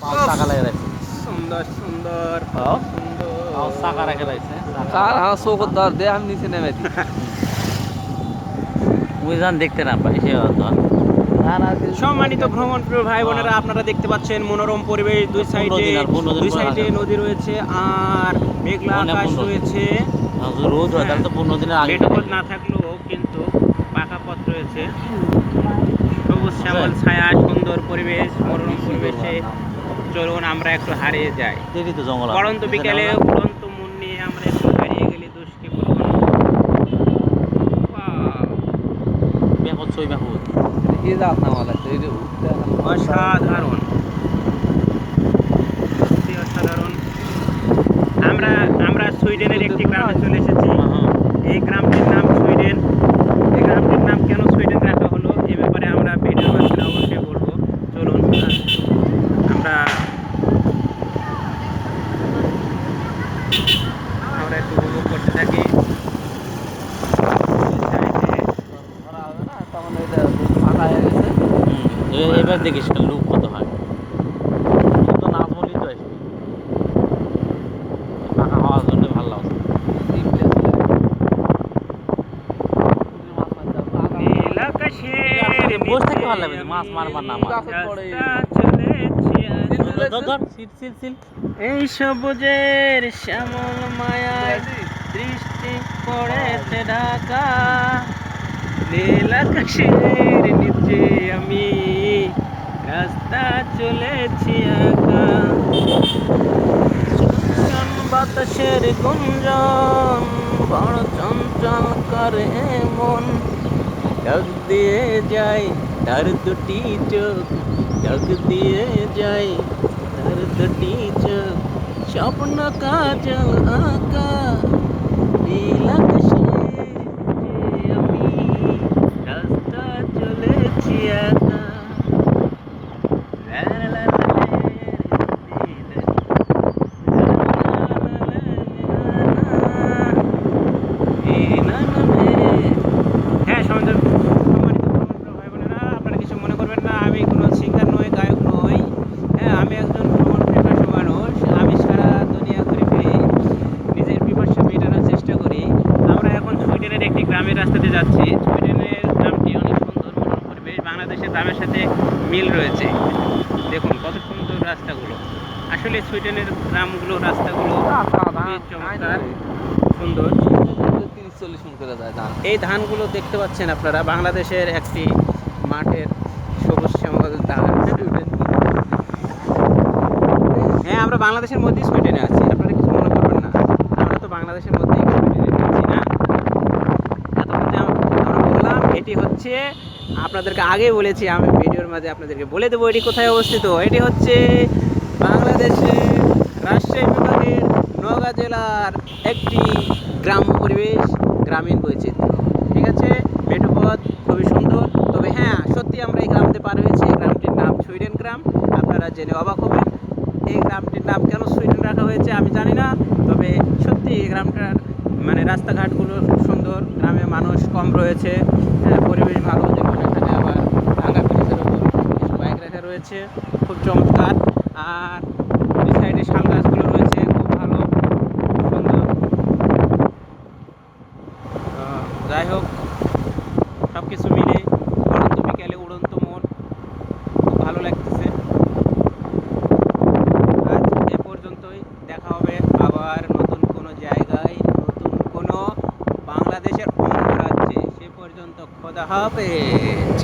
পাও চাকা লাগে রাখছে সুন্দর সুন্দর পাও সুন্দর। চাকা রেখে রাখছে কার আমার চোখ ধর দে আমি নিচে নেমে দিই। ওই যান দেখতে না পাই সে হতো না না কিছু- সম্মানিত ভ্রমণ প্রিয় ভাই বোনেরা আপনারা দেখতে পাচ্ছেন মনোরম পরিবেশ দুই সাইডে আর দুই সাইডে নদী রয়েছে আর মেঘলা আকাশ রয়েছে। রোদ হয় তাহলে তো পনেরো দিনের আগে না থাকলেও কিন্তু পাকা পথ রয়েছে। সবুজ শ্যামল ছায়া সুন্দর পরিবেশ মনোরম পরিবেশে। চলুন আমরা একটু হারিয়ে যাই। দেখি তো জঙ্গল আছে। পড়ন্ত বিকেলে উড়ন্ত মন নিয়ে আমরা একটু হারিয়ে গেলে দোষকে বলব মেহমদ সই মেহমদ এই না অসাধারণ। আমরা আমরা সুইডেনের একটি গ্রামে চলে এসেছি এই গ্রামটির নাম সুইডেন এই গ্রামটির নাম কেন সুইডেন রাখা হলো এ ব্যাপারে আমরা ভিডিওর মাধ্যমে অবশ্যই বলব চলুন আমরা আমরা একটু উপভোগ করতে থাকি। হয়ে এবার দেখিস লুক কত হয়। তো নাচ বলি তো আসবি। ফাঁকা হওয়ার জন্য ভালো লাগছে মাছ বসে থাকতে ভালো লাগবে, মারবার না মার। এই সবুজের শ্যামল মায়ায় দৃষ্টি পড়েছে ঢাকা। নীল আকাশের নিচে আমি রাস্তা চলেছি একা। বাতাসের গুঞ্জন বড় চঞ্চল করে মন। ডাক দিয়ে যায় তার দুটি চোখ। ডাক দিয়ে যায় তার দুটি চোখ স্বপ্ন কাজল আঁকা নীল আকাশে যে আমি রাস্তা চলেছি একা লা লা লা লা লা লা লা হ্যাঁ সমাজের সম্মানিত ভ্রমণপ্রিয় ভাই বোনেরা আপনারা কিছু মনে করবেন না আমি কোনো সিঙ্গার নই গায়ক নই হ্যাঁ আমি একজন ভ্রমণ পিপাসু মানুষ আমি সারা দুনিয়া ঘুরে ফিরে নিজের পিপাসা মেটানোর চেষ্টা করি আমরা এখন সুইডেনের একটি গ্রামের রাস্তাতে যাচ্ছি। সুইডেনের গ্রামটি অনেক সুন্দর মনোরম পরিবেশ। বাংলাদেশের গ্রামের সাথে মিল রয়েছে। দেখুন কত সুন্দর রাস্তাগুলো। আসলে সুইডেনের গ্রামগুলো রাস্তাগুলো রাস্তা ধান, খুবই চমৎকার সুন্দর। তিরিশ চল্লিশ মন করে যায় ধান এই ধানগুলো দেখতে পাচ্ছেন আপনারা বাংলাদেশের একটি মাঠের সবুজ শ্যামল ধান। হ্যাঁ আমরা বাংলাদেশের মধ্যেই সুইডেনে আছি। আপনারা কিছু মনে করবেন না। আমরা তো বাংলাদেশের মধ্যেই সুইডেনে আছি না এতক্ষণ যে আম- আমরা বললাম এটি হচ্ছে, আপনাদেরকে আগে বলেছি, আমি ভিডিওর মাঝে আপনাদেরকে বলে দেবো এটি কোথায় অবস্থিত। এটি হচ্ছে বাংলাদেশে রাজশাহী বিভাগের নওগাঁ জেলার একটি গ্রাম পরিবেশ, গ্রামীণ বৈচিত্র্য। ঠিক আছে? মেঠোপথ খুবই সুন্দর। তবে হ্যাঁ সত্যি আমরা এই গ্রামতে পার হয়েছি। এই গ্রামটির নাম সুইডেন গ্রাম। আপনারা জেনে অবাক হবেন, এই গ্রামটির নাম কেন সুইডেন রাখা হয়েছে আমি জানি না। তবে সত্যি এই গ্রামটার মানে রাস্তাঘাটগুলো খুব সুন্দর। গ্রামে মানুষ কম রয়েছে হ্যাঁ, পরিবেশ ভালো যেখানে এখানে আবার ভাঙা ব্রিজের ওপর কিছু বাইক রাখা রয়েছে, খুব চমৎকার। আর দুই সাইডে শাল গাছগুলো রয়েছে, খুব ভালো, সুন্দর। যাই হোক সব কিছু মিলে উড়ন্ত বিকেলে উড়ন্ত মন, খুব ভালো লাগতেছে। আজ এ পর্যন্তই, দেখা হবে আবার নতুন কোনো জায়গায়, নতুন কোনো বাংলাদেশের অঙ্গরাজ্যে সে পর্যন্ত খোদা হাফেজ।